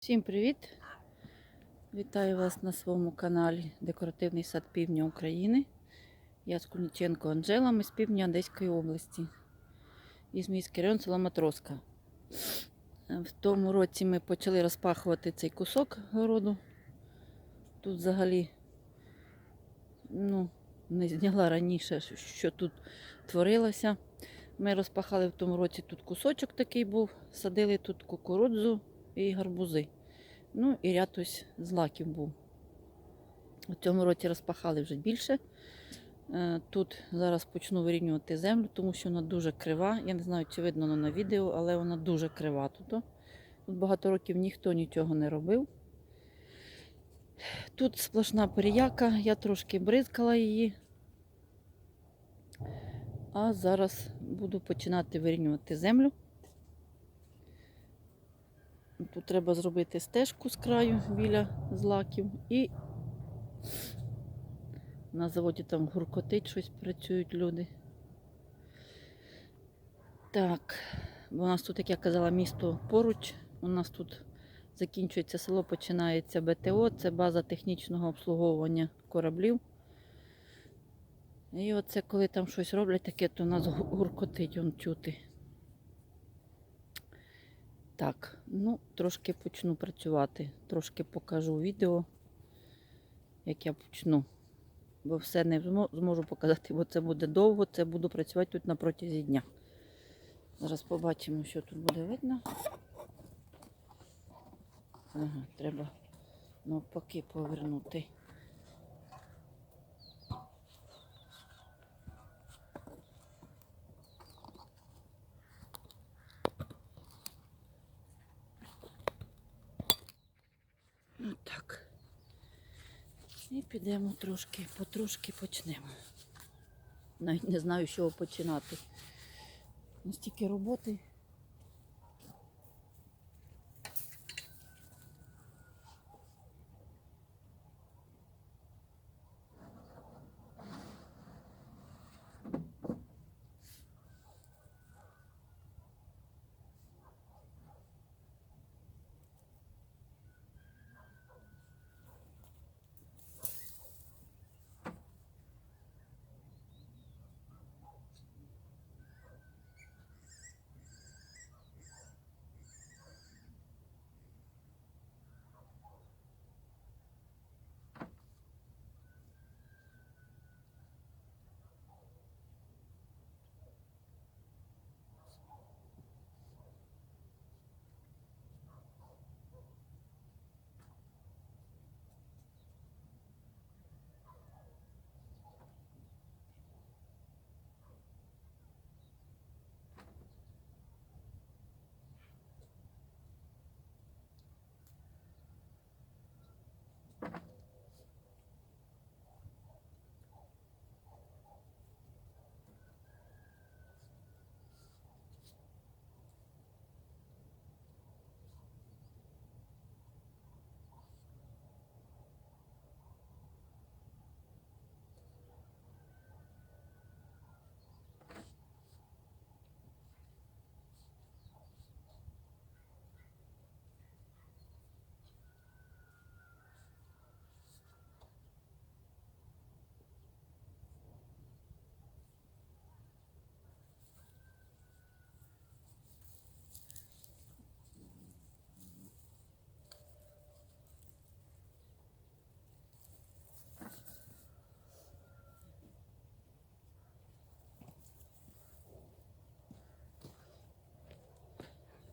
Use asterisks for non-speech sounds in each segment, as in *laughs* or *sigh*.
Всім привіт! Вітаю вас на своєму каналі Декоративний сад Півдня України. Я Скульниченко Анжела, ми з півдня Одеської області. Із міський район села Матроска. В тому році ми почали розпахувати цей кусок городу. Тут взагалі ну, не зняла раніше, що тут творилося. Ми розпахали в тому році тут кусочок такий був, садили тут кукурудзу і гарбузи. Ну і ряд ось злаків був. У цьому році розпахали вже більше. Е, Тут зараз почну вирівнювати землю, тому що вона дуже крива. Я не знаю, чи видно на відео, але вона дуже крива тут. Тут багато років ніхто нічого не робив. Тут сплошна переяка, я трошки бризкала її. А зараз буду починати вирівнювати землю. Тут треба зробити стежку з краю біля злаків і на заводі там гуркотить щось працюють люди. Так, бо у нас тут, як я казала, місто поруч. У нас тут закінчується село, починається БТО, це база технічного обслуговування кораблів. І оце коли там щось роблять таке, то у нас гуркотить он чути. Так, ну, трошки почну працювати. Трошки покажу відео, як я почну. Бо все не зможу показати, бо це буде довго, це буду працювати тут на протязі дня. Зараз побачимо, що тут буде видно. Ага, треба навпаки повернути. Ну так. І підемо трошки, потрошки почнемо. Навіть не знаю, з чого починати. Настільки роботи.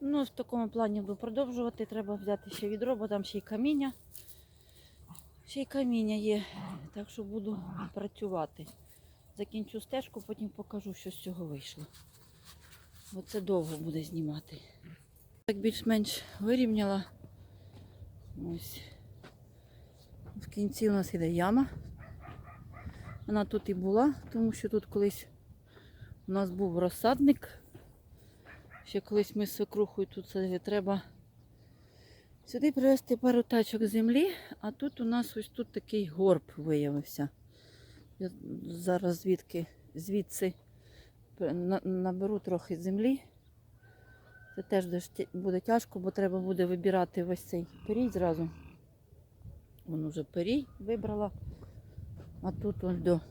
Ну, в такому плані буду продовжувати. Треба взяти ще відро, бо там ще й каміння. Ще й каміння є. Так що буду працювати. Закінчу стежку, потім покажу, що з цього вийшло. Бо це довго буде знімати. Так більш-менш вирівняла. Ось. В кінці у нас іде яма. Вона тут і була, тому що тут колись у нас був розсадник. Ще колись ми з свекрухою тут садили. Треба сюди привезти пару тачок землі, а тут у нас ось тут такий горб виявився. Я зараз звідки, звідси наберу трохи землі. Це теж буде тяжко, бо треба буде вибирати весь цей перій зразу. Вон уже перій вибрала. А тут ось до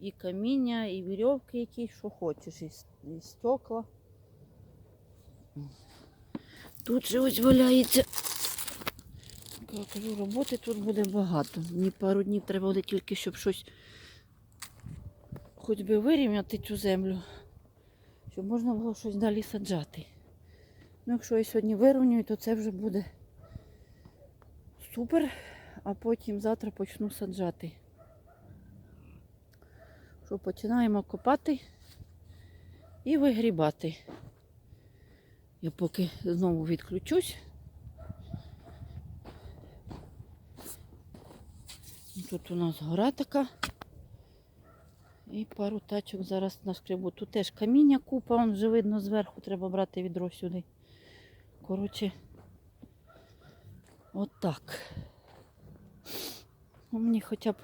і каміння, і вірьовки якісь, що хочеш, і, стекла. Тут же ось валяється. Я кажу, роботи тут буде багато. Мені пару днів треба буде тільки, щоб щось хоч би вирівняти цю землю, щоб можна було щось далі саджати. Ну, якщо я сьогодні вирівнюю, то це вже буде супер, а потім завтра почну саджати. Що починаємо копати і вигрібати. Я поки знову відключусь. Тут у нас гора така. І пару тачок зараз нашкребу. Тут теж каміння купа, вон вже видно зверху, треба брати відро сюди. Коротше, отак. Ну, мені хоча б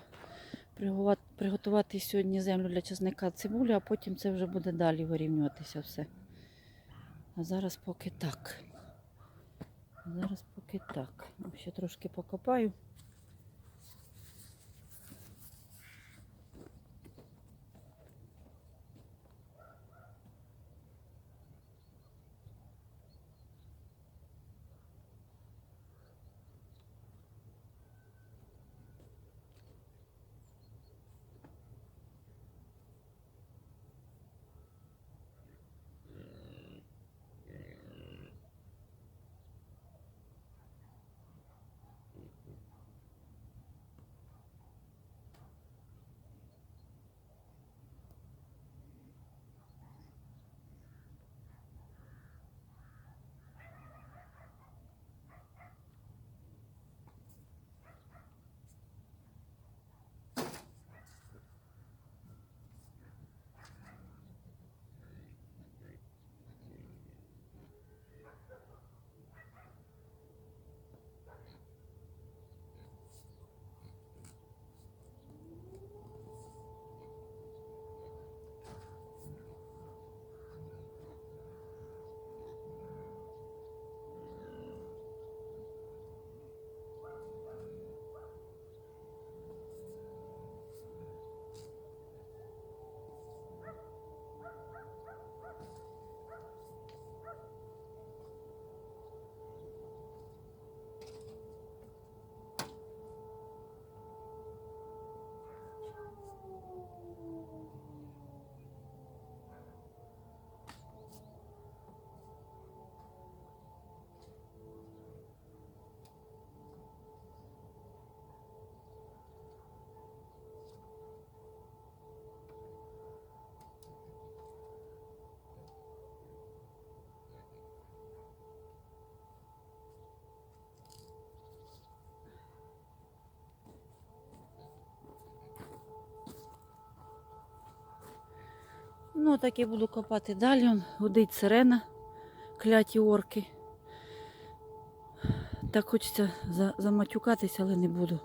приготувати сьогодні землю для часника цибулі, а потім це вже буде далі вирівнюватися все. А зараз поки так. Зараз поки так. Ще трошки покопаю. Ну, так і буду копати далі. Он гудить сирена, кляті орки. Так хочеться за- заматюкатися, але не буду.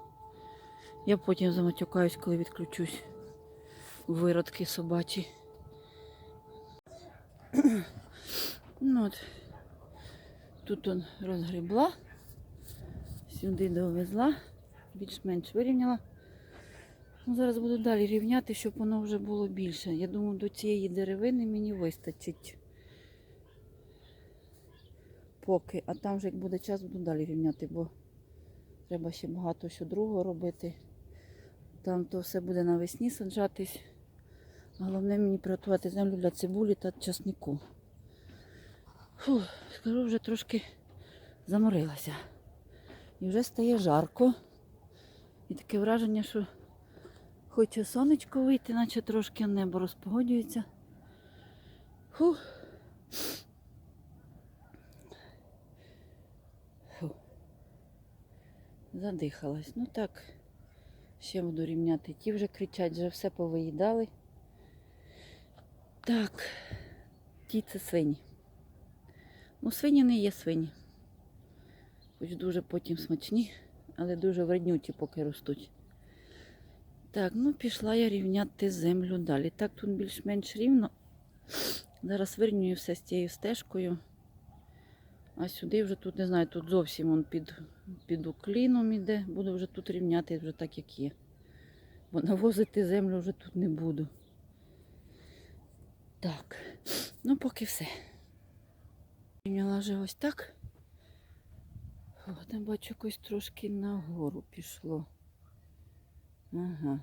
Я потім заматюкаюсь, коли відключусь. Виродки собачі. ну, от. Тут он розгребла, сюди довезла, більш-менш вирівняла. Ну, зараз буду далі рівняти, щоб воно вже було більше. Я думаю, до цієї деревини мені вистачить. Поки. А там вже як буде час, буду далі рівняти, бо треба ще багато що другого робити. Там то все буде навесні саджатись. Головне мені приготувати землю для цибулі та часнику. Фу, скажу, вже трошки заморилася. І вже стає жарко. І таке враження, що Хоче сонечко вийти, наче трошки небо розпогодюється. Фух. Фу. Задихалась. Ну так, ще буду рівняти. Ті вже кричать, вже все повиїдали. Так, ті це свині. Ну, свині не є свині. Хоч дуже потім смачні, але дуже вреднюті поки ростуть. Так, ну пішла я рівняти землю далі. Так тут більш-менш рівно. Зараз вирівнюю все з тією стежкою. А сюди вже тут, не знаю, тут зовсім он під, під укліном іде. Буду вже тут рівняти вже так, як є. Бо навозити землю вже тут не буду. Так, ну поки все. Рівняла вже ось так. О, там бачу, якось трошки нагору пішло. Ага.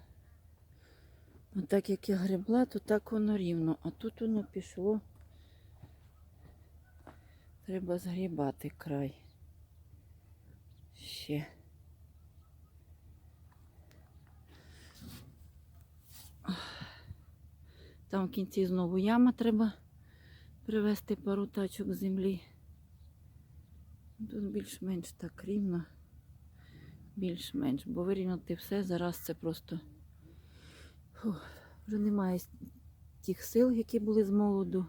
Ну, так як я гребла, то так воно рівно, а тут воно пішло. Треба згрібати край. Ще. Там в кінці знову яма треба привезти пару тачок землі. Тут більш-менш так рівно. Більш-менш, бо вирівняти все зараз це просто Фух, вже немає тих сил, які були з молоду.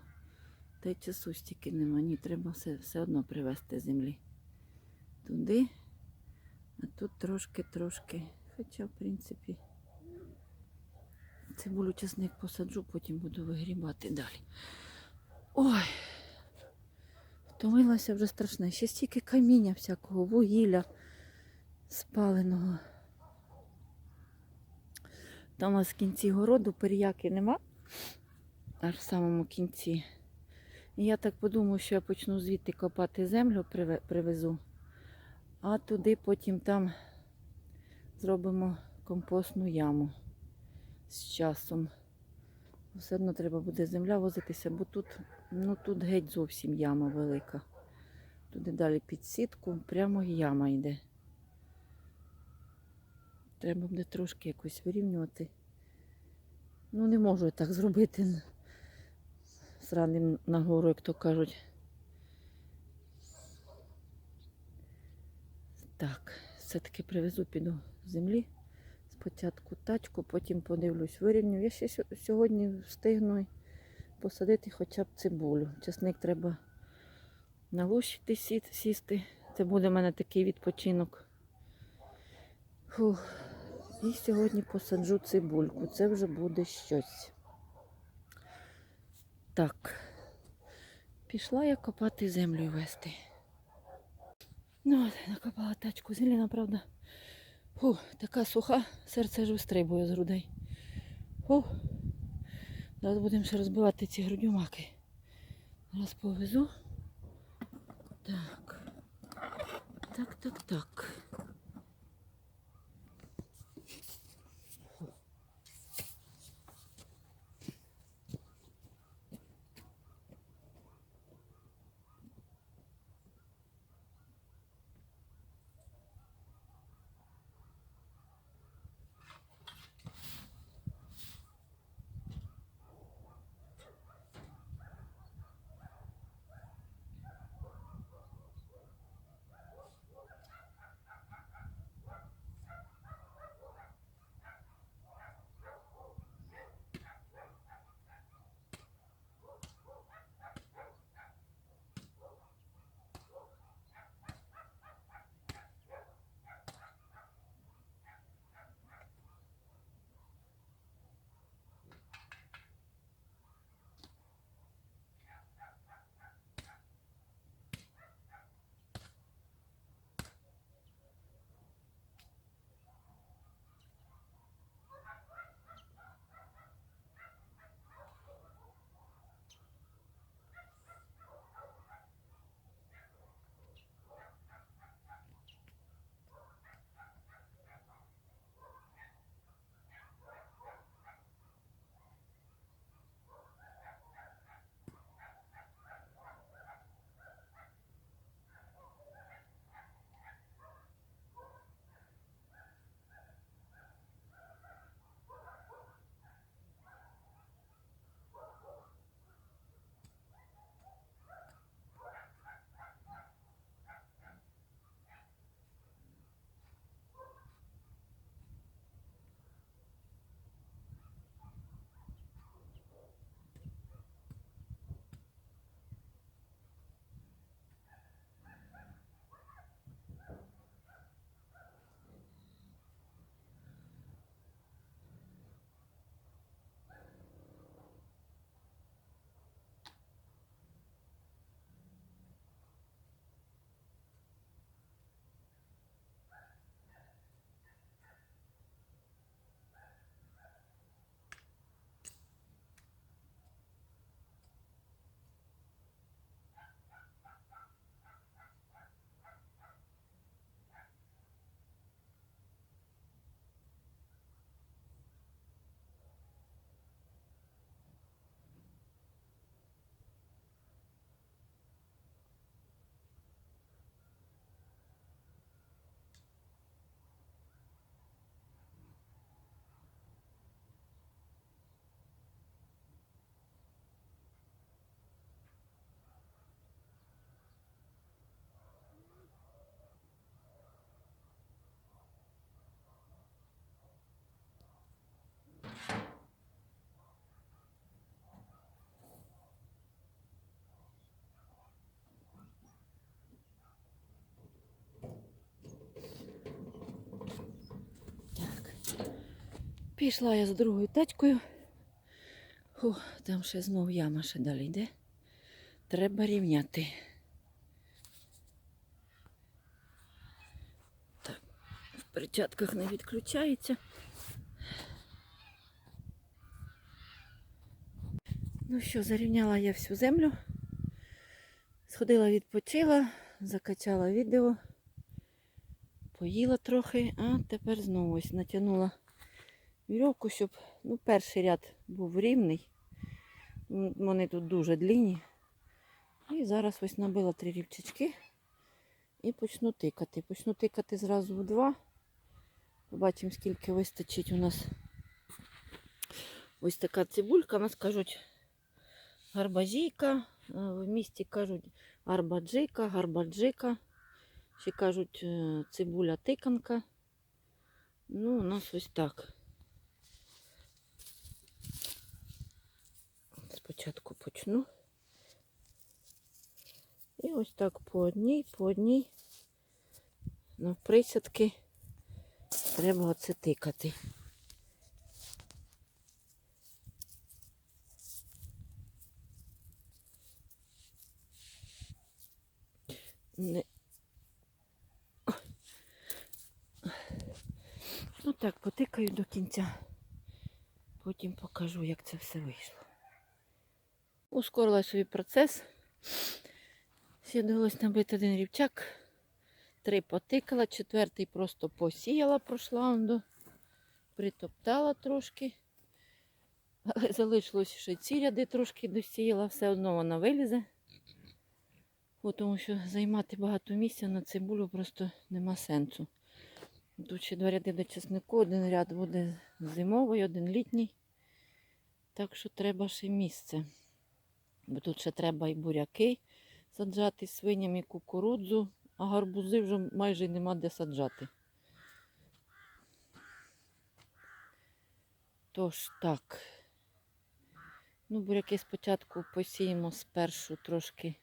Та й часу стільки нема. Ні, треба все, все одно привезти землі. Туди, а тут трошки-трошки. Хоча, в принципі, цибулю чесник посаджу, потім буду вигрібати далі. Ой, втомилася вже страшне. Ще стільки каміння всякого, вугілля спаленого. Там у нас в кінці городу періяки нема, аж в самому кінці. І я так подумаю, що я почну звідти копати землю, привезу, а туди потім там зробимо компостну яму з часом. Все одно треба буде земля возитися, бо тут, ну, тут геть зовсім яма велика. Туди далі під сітку, прямо яма йде. Треба буде трошки якось вирівнювати. Ну, не можу я так зробити з ранним нагору, як то кажуть. Так, все-таки привезу піду землі. Спочатку тачку, потім подивлюсь, вирівню. Я ще сьогодні встигну посадити хоча б цибулю. Часник треба налущити, сісти. Це буде в мене такий відпочинок. Фух. І сьогодні посаджу цибульку. Це вже буде щось. Так. Пішла я копати землю вести. Ну, накопала тачку. Зелена, правда. Фу, така суха, серце ж вистрибує з грудей. Фу. Зараз будемо ще розбивати ці грудюмаки. Зараз повезу. Так. Так, так, так. Пішла я з другою тачкою. Фу, там ще знов яма ще далі йде. Треба рівняти. Так, в перчатках не відключається. Ну що, зарівняла я всю землю. Сходила, відпочила, закачала відео, поїла трохи, а тепер знову ось натягнула вірьовку, щоб ну, перший ряд був рівний. Вони тут дуже длінні. І зараз ось набила три рівчачки і почну тикати. Почну тикати зразу в два. Побачимо, скільки вистачить у нас ось така цибулька. Нас кажуть гарбазійка. е, В місті кажуть арбаджика, гарбаджика. Ще кажуть е, цибуля тиканка. Ну, у нас ось так. Спочатку почну. І ось так по одній, по одній. На присядки треба оце тикати. Не... Ну так, потикаю до кінця. Потім покажу, як це все вийшло. Ускорила собі процес. Ще довелось набити один рівчак. Три потикала, четвертий просто посіяла, пройшла до, притоптала трошки. Але *laughs* залишилось ще ці ряди трошки досіяла, все одно вона вилізе. Бо Тому що займати багато місця на цибулю просто нема сенсу. Тут ще два ряди до чеснику, один ряд буде зимовий, один літній. Так що треба ще місце. Бо тут ще треба і буряки саджати свиням, і кукурудзу, а гарбузи вже майже нема де саджати. Тож так. Ну, буряки спочатку посіємо спершу трошки.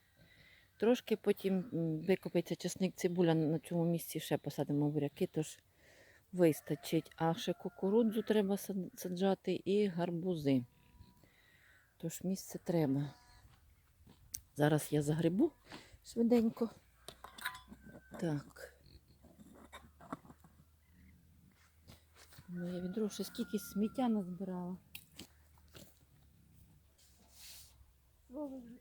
Трошки потім м, викопається часник цибуля на цьому місці ще посадимо буряки, тож вистачить. А ще кукурудзу треба саджати і гарбузи. Тож місце треба. Зараз я загребу швиденько. Так. Моє відро ще скільки сміття назбирала. Слово вже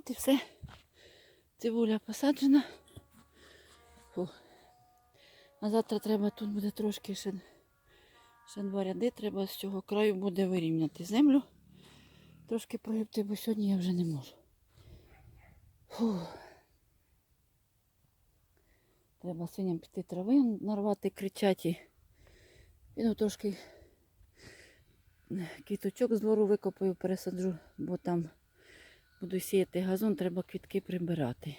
От і все. Цибуля посаджена. Фу. А завтра треба тут буде трошки ще, ще два ряди. Треба з цього краю буде вирівняти землю. Трошки прогибти, бо сьогодні я вже не можу. Фу. Треба свиням піти трави нарвати, кричать і піду трошки квіточок з двору викопаю, пересаджу, бо там буду сіяти газон, треба квітки прибирати.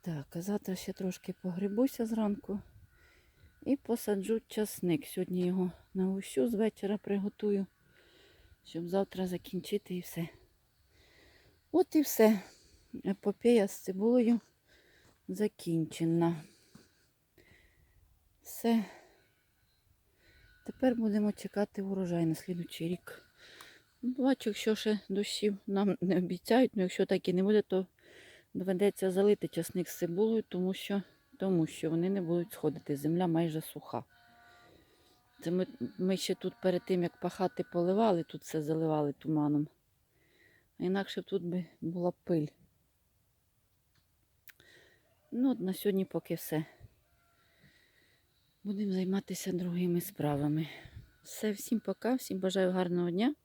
Так, а завтра ще трошки погрибуся зранку і посаджу часник. Сьогодні його на гущу з вечора приготую, щоб завтра закінчити і все. От і все. Епопея з цибулею закінчена. Все. Тепер будемо чекати урожай на слідучий рік. Бачу, якщо ще дощів нам не обіцяють, ну якщо так і не буде, то доведеться залити часник з цибулею, тому що, тому що вони не будуть сходити. Земля майже суха. Це ми, ми ще тут перед тим, як пахати поливали, тут все заливали туманом. А інакше тут би була пиль. Ну, от на сьогодні поки все. Будемо займатися другими справами. Все, всім пока, всім бажаю гарного дня.